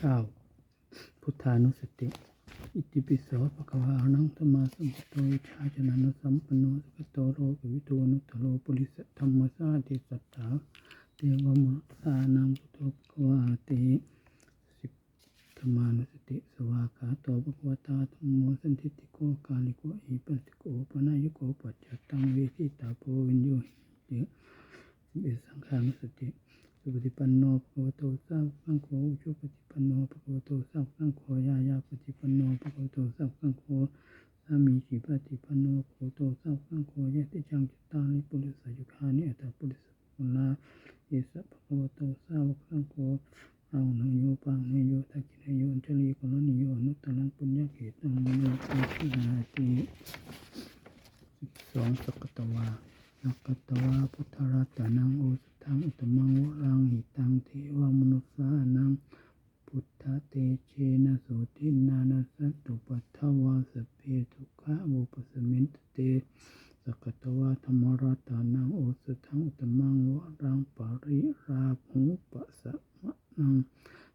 ข้าวพุทธานุสติ อิติปิโสภะคะวะอะนังธรรมาสัมพุทโธวิชาจนะนุสัมปนโนสุขโตโลกวิทูนุตโรปุริสธรรมสาติสัทธาเทวมนุษสานังพุทโธภะคะวะติสิบธรรมานุสติ สวากาโตภะคะวตาธัมโมสันทิติโกกาลิโกอิปัสสิโกปนายโกปัจจตังเวทิตาโพวินโยเตสิบเอ็ดสังขานุสติ ปฏิปันโนภะควะโตสาวกังโฆอุชุปฏิปันโนภะควะโตสาวกังโฆยายาปฏิปันโนภะควะโตสาวกังโฆสามีจิปฏิปันโนภะควะโตสาวกังโฆยะติจังจิตตานิปุริสยุคานิอัตตปุริสปุลาเยสะภะควะโตสาวกังโฆเรานโยปังเนโยทักขิเนโยอัญชลีกรณิโยอนุตตรังปุญญเขตังโยปัสสินาติ สิบสองสกตวานักกตวาพุทธรัตนังโอสทังอุตมังวรังหิตังเทวมนุสสานังพุทธเตเชนะโสทินานาสัตตุปัทถวาสพเพทุกขะโวปสมินตเต สกตวาธรรมรัตานังโอสุทังอุตมังวรังปาริราภูปัสะมะนัง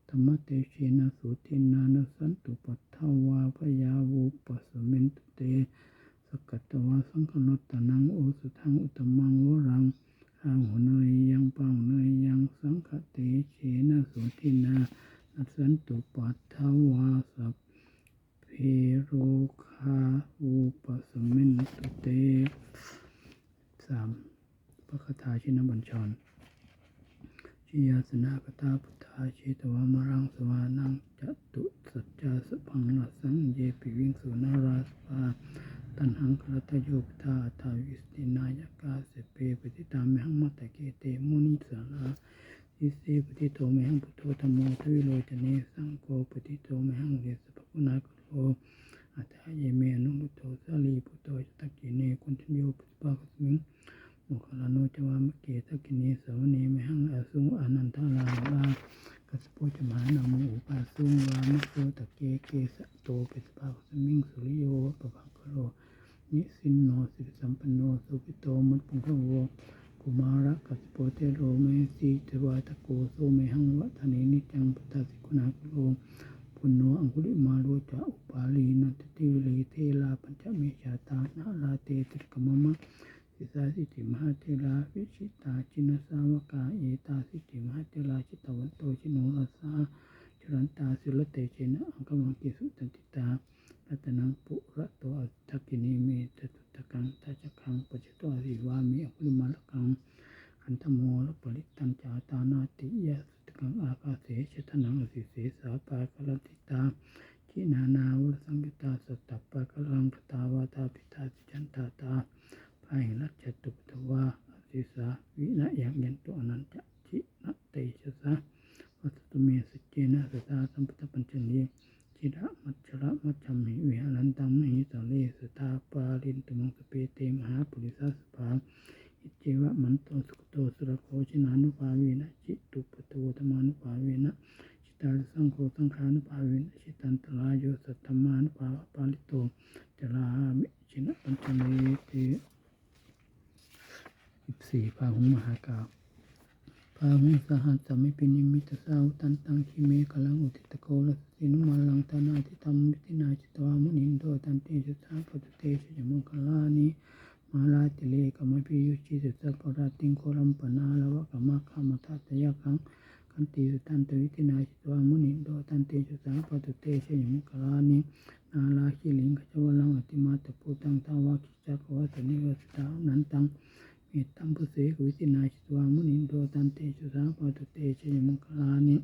ธรรมเตเชนะโสุทินานสันตุปัฏฐาวาพยาวุปัสมินตุเตสกัตตวาสังคโนตานังโอสุทังอุตมังวรังอาหุเนยยังปังเนยยังสังคเตเชนะโสุทินานสันตุปัฏฐาวาสัพ เพโรคาวุปสมินตุเตสามพระคาถาชินบัญชรชิยาสนากตาพุทธาเชตวามรังสวานังจตุสัจจาสพังลัสสังเยปิวิงสุนาราสปาตันหังครตโยปทาทาวิสตินายกาเสเปปฏิตามหังมัตตะเกเตมุนิสาราอิเสปฏิโตเมหังพุทโธธรรมโมทวิโลจเนสังโฆปฏิโตเมหังเดสปะกุณาค อัตถาเยเมนุพุทโธสาลีพุทโธจตตะกิเนกุณฑโยปฏิปาคสมิงโมคลาโนจวามเกตกินีสาวเนมหังอาสุงอนันทาลาลากัสโปจมานามอุปาสุงวามโสตะเกเกสะโตปิสภาสมิงสุริโยปะภังคโรนิสินโนสิสัมปันโนสุปิโตมุตปุงคโวกุมาระกัสโปเตโรเมสีเทวาตะโกโซเมหังวัฒเนนิจังปตาสิกุณาคุโร ปุณโนอังคุลิมาโลจะอุปาลีนันตติวิเลเทลาปัญจเมชาตานาลาเตติกมมะสิสาสิติมหาเทลาวิชิตาจินสาวกาเอตาสิติมหาเทลาชิตวันโตชิโนรัสสาจรันตาสุลเตเจนะอังกมังกิสุตันติตารัตนังปุระโตอัตถกินีเมตตุตะกังทัจคังปัจจโตอริวามิอคุลิมาลกังคันธโมลปริตันจาตานาติยะส ตกังอาคาเสชตนังอสิเสสาปากลติตาชินานาวุสังกิตาสตัปปะกลังกตาปิตาสิจันตาตา ภายรัจจตุปตวาอสิสาวินะยังยันตุอนันจะชินะเตชะสะวัตตุเมสจเจนะสตาสัมปตปัญจนีชิระมัจฉระมัจจำหิวิหารันตังมหิสาเลสตาปาลินตุมังสเปเตมหาปุริสาสภาอิเจวะมันโตสุขโตสุรโคชินานุภาเวนะจิตุปตโวธรรมานุภาเวนะ ชิตา ลิสังโฆสังขานุภาเวนชิตันตรายโยสัตตมานุภาปาลิโตจลามิชินะปัญจเมเตสิบสี่พาหุงมหากาบพาหุงสหัสสมิปินิมิตสาวตันตังคิเมกลังอุติตโกลสินุมาลังตานาติธรรมวิตินาจิตวามุนินโดตันเตจุสาปตุเตชยมุงคลานิมาลาติเลกมพิยุชิสุสัพปราติงโคลัมปนาลวะกามะคามทัตยะคัง คันติสุตันตวิตินาจิตวามุนินโดตันเตจุสาปตุเตชยมุงคลานินาลาคิลิงขจวลังอติมาตปุตังทาวาคิจักวัตนิวสตานันตังเมตตัมพุเสกวิตินาชิตวามุนินโดตันเตจุสาปตุเตชยมังคลานิ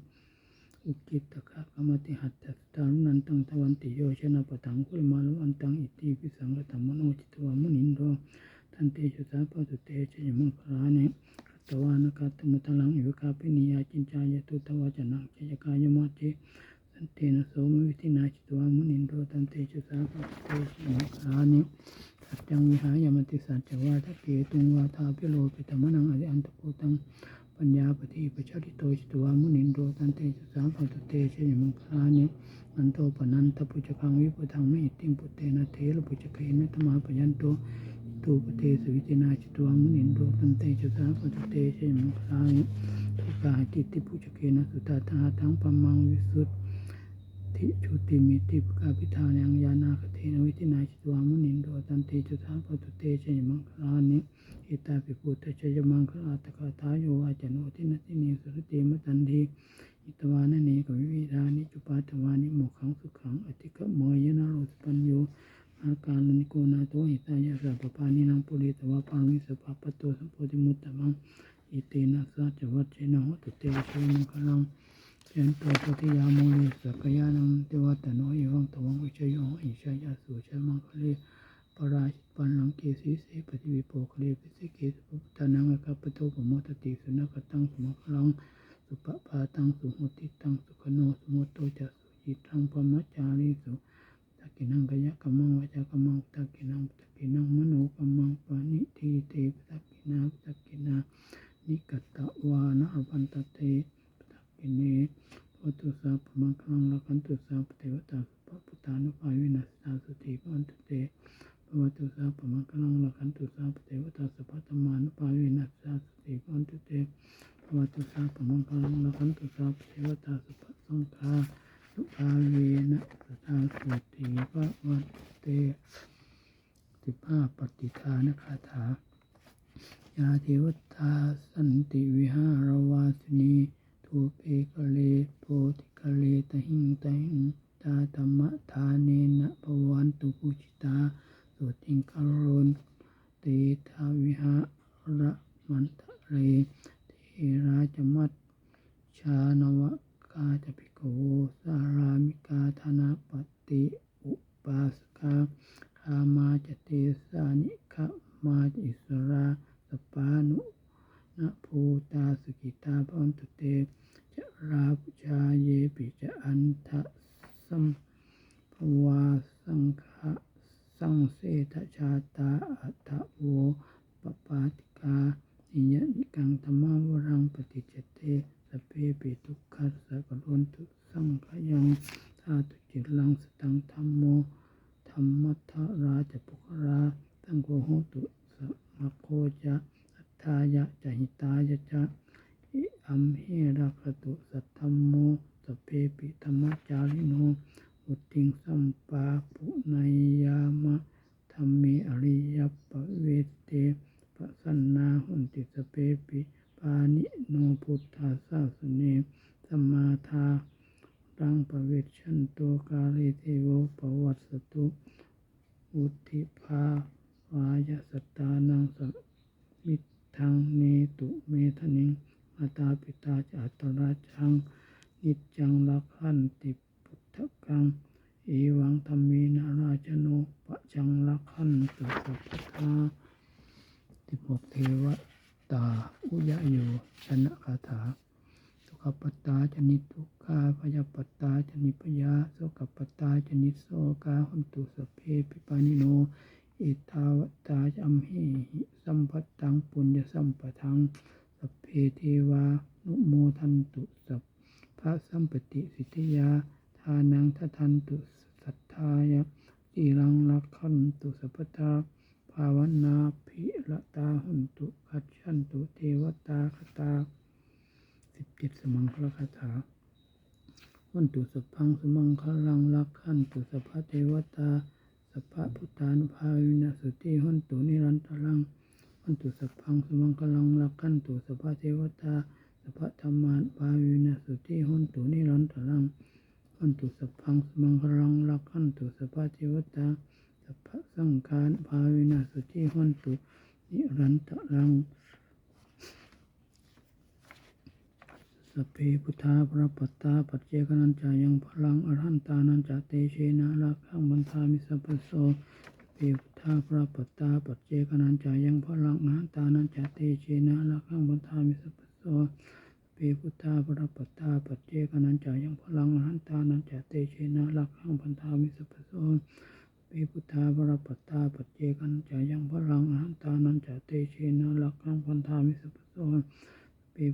อุกิตตะคะกรรมติหัตถสตารุนันตังทวันติโยชนะปะทังคุลมาลุอันตังอิติปิสังกตัมมโนจิตวามุนินโดตันเตจุสาปตุเตชยมังคลานิ ตวานกัตมุตลังอิวกาปินิยาจินจายตุตวาจนังเจยกายมัจเจสันเตนะโสมวิตินาจิตวามุนินโดตันเตจุสาปตุเตชยมังคลานิสัจจังวิหายมติสัจจวาทะเกตุงวาทาพิโลปิตมนังอริอันตโกตังปัญญาปฏิปชาริโตจิตวามุนินโดตันเตจุสาปัตเตชยมังคลานิอันโตปนันตปุจกังวิปุทังมิติงปุเตนะเทระปุจเกนะธรรมาปยันโต ตูปเตสวิตินาจิตวามุนินโดตันเตจุสาปัตเตชยมังคลานิทุกาจิตติปุจเกนะสุตาทาทั้งปัมมังวิสุทธิชุติมิติปกาพิธานังยานาคเทนวิทินาชิตวามุนินโดตันเตจุทาปตุเตชยมังคลานิอิตาปิปุตตะชยมังคลาตกาทายโยวาจโนทินตินีสุรติมตันทีอิตวานเนกวิวิธานิจุปาตวานิโมขังสุขังอธิกะเมยนาโรสปัญโย อาการนิโกนาโตหิตายะสัพปานินังปุริตวะปังวิสภาปโตสัมโพธิมุตตะมังอิเตนะสัจวัจเจนะหตุเตชยมังคลังยันโตปฏิยาโมเลสักยานังเทวตโนเอวังตวังวิชยองอิชายาสุชมังคะเลปราชิปันลังเกสีเสปฏิวิโปคะเลปิสิเกสุปตานังอกัปปโตปโมตติสุนักตังสมังคลังสุปปาตังสุหุติตังสุขโนสุโมโตจะสุจิตังปมัจจาริสุ กินังกายกมังวจากมังตักกินังตักกินังมโนกมังปานิทีเตปตักกินาตักกินานิกัตตวานะอภันตเตตักินเนวัตุสาปมังคังละคันตุสาปเทวตาปปุตานุภาวินัสสาสุติปันตุเตวัตุสาปมังคังละคันตุสาปเทวตาสุปตมานุภาวินัสสาสุติปันตุเตวัตุสาปมังคังละคันตุสาปเทวตาสุปสังฆานุภาวินัสสาสุติปันตุเตสิบห้าปฏิทานคาถา ยาเทวตาสันติวิหารวาสินีทูเปกะเลโพธิกะเลตหิงตหิงตาธรรมทาเนนะภวันตุ ปุจิตาสุติงคารโรนเตทาวิหารมันตะเลเทราจมัตชานวกาจปิโกสารามิกาธนาปฏิอุปาสกาคามาจเตสานิขมาจอิสราสปานุนะภูตาสกิตาพนตุเตจะราปุชาเยปิจะอันทะสัม วาสังฆะสังเสทชาตาอัตถโวปปาติกาอิยนิกังธรรมวรังปฏิจเตสเปปิทุกขัสสะกรนตุสังขยังธาตุจิรังสตังธรรมโมธรรมัทราชปุคราตั้งโกโหตุสัมโคจะอัตถายะจหิตายะจะอิอัมเหรักตุสัทธมโมสพเพปิธรรมจาริโนอุติงสัมปาปุนายยามะธรรมเมอริยปเวเตปะสันนาหุนติสพเพปิปานิโนพุทธาสาสเน สมมาทารังปเวชชันโตกาเลเทโวปวัตสตุอุทิภาวายสตานังสมิทังเนตุเมทนิงมาตาปิตาจัตราชัง นิจังลักขันติพุทธกังเอวังธรรมีนาราชโนปะจังลักขันตุสัพพาติภพเทวตาอุยโยชนะคาถา ขปตตาจนิทุกขาพยาปตตาจนิพยาโสกปตตาจนิโสกาหุนตุสเพปิปานิโนอิทาวตาจัมเหหิสัมพัตตังปุญญสัมปทังสเพเทวานุโมทันตุสัพพะสัมปติสิทธิยาทานังทัทันตุสัทธายะตีรังลักขันตุสัพพทาภาวนาภิละตาหุนตุขัจฉันตุเทวตาคตา สิบเจ็ดสมังคลคาถาวันตุสพังสมังคลังลักขันตุสพพะเทวตาสัพพะพุทธานุภาวินาสุติหันตุนิรันตรังวันตุสพังสมังคลังลักขันตุสัพพะเทวตาสัพพะธรรมานุภาวินาสุติหันตุนิรันตรังวันตุสพังสมังคลังลักขันตุสัพพะเทวตาสัพพะสังฆานุภาวินาสุติหันตุนิรันตรัง สพเพพุทธาพระปัตตาปัจเจกนันจายังพลังอรหันตานันจาเตเชนะลักขังบันทามิสัพพโสสพเพพุทธาพระปัตตาปัจเจกนันจายังพลังอรหันตานันจาเตเชนะลักขังบันทามิสัพพโสสพเพพุทธาพระปัตตาปัจเจกนันจายังพลังอรหันตานันจาเตเชนะลักขังบันทามิสัพพโสสพเพพุทธาพระปัตตาปัจเจกันจายังพลังอรหันตานันจเตเชนะลักขังบันทามิสัพพโส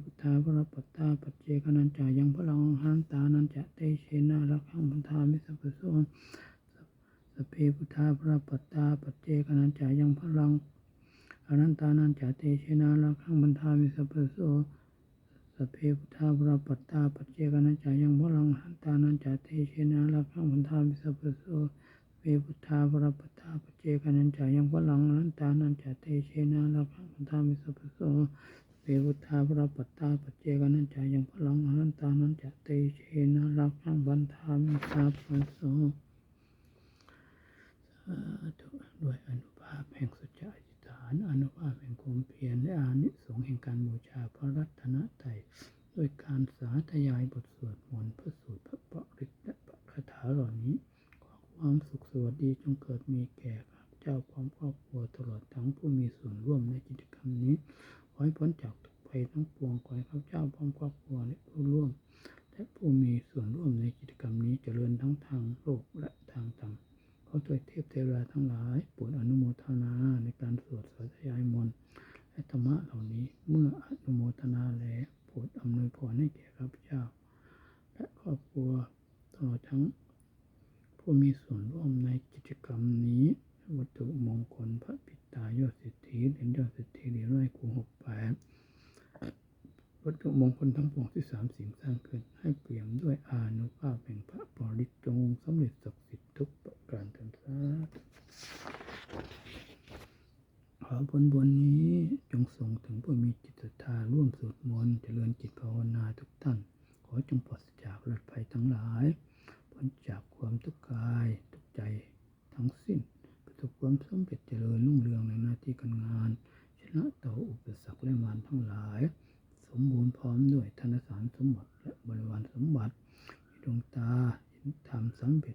พุทธาพระปัตตาปัจเจกนันจายังพลังหันตานันจะเตเชนะรักขังพันธามิสัพพโสสพเพพุทธาพระปัตตาปัจเจกนันจายังพลังอนันตานันจะเตเชนะรักขังพันธามิสัพพโสสสพเพพุทธาบราปัตตาปัจเจกนัจจายังพลังหันตานันจาเตเชนะลักขังพันธามิสัพพโสเวพุทธาบราปัตตาปัจเจกนัจจายังพลังหันตานันจาเตเชนะลักขังพันธามิสัพพโสเวพุทธาบราปัตตาปัจเจกนัจจายังพลังหันตานันจาเตเชนะลักขังพันธามิสัพพโส สาธุด้วยอนุภาพแห่งสัจจะอธิษฐานอนุภาพแห่งความเพียรและอานิสงส์แห่งการบูชาพระรัต นตรัยด้วยการสาธยายบทสวดมนต์พระสูตรพระปริตและพระคาถาเหล่านี้ ขอความสุขสวัสดีจงเกิดมีแก่ข้าพเจ้าพร้อมครอบครัวตลอดทั้งผู้มีส่วนร่วมในกิจกรรมนี้ ขอให้พ้นจากทุกภัยทั้งปวงขอให้ข้าพเจ้าพร้อมครอบครัวและผู้ร่วม และผู้มีส่วนร่วมในกิจกรรมนี้เจริญทั้งทางโลกและทางธรรมขอตัวเทพเทวดาทั้งหลายโปรดอนุโมทนาในการสวดสาธยายมนต์และธรรมะเหล่านี้เมื่ออนุโมทนาแล้ว รดอำนวยพรให้แก่ข้าพเจ้า และครอบครัวตลอดทั้ง ผู้มีส่วนร่วมในกิจกรรมนี้วัตถุมงคลพระปิตายอดเศรษฐีเหรียญยอดเศรษฐีเหรียญไร่คูหกแปดวัตถุมงคลทั้งปวงที่สามสิ่งสร้างขึ้น ให้เปี่ยมด้วยอานุภาพแห่งพระปริจงสำเร็จศักดิ์สิทธิ์ทุกประการทั้งสาธุขอผลบุญนี้ การงาน ชนะต่ออุปสรรคและมารทั้งหลาย สมบูรณ์พร้อมด้วยธนสารสมบัติและบริวารสมบัติมีดวงตาเห็นธรรมสำเร็จ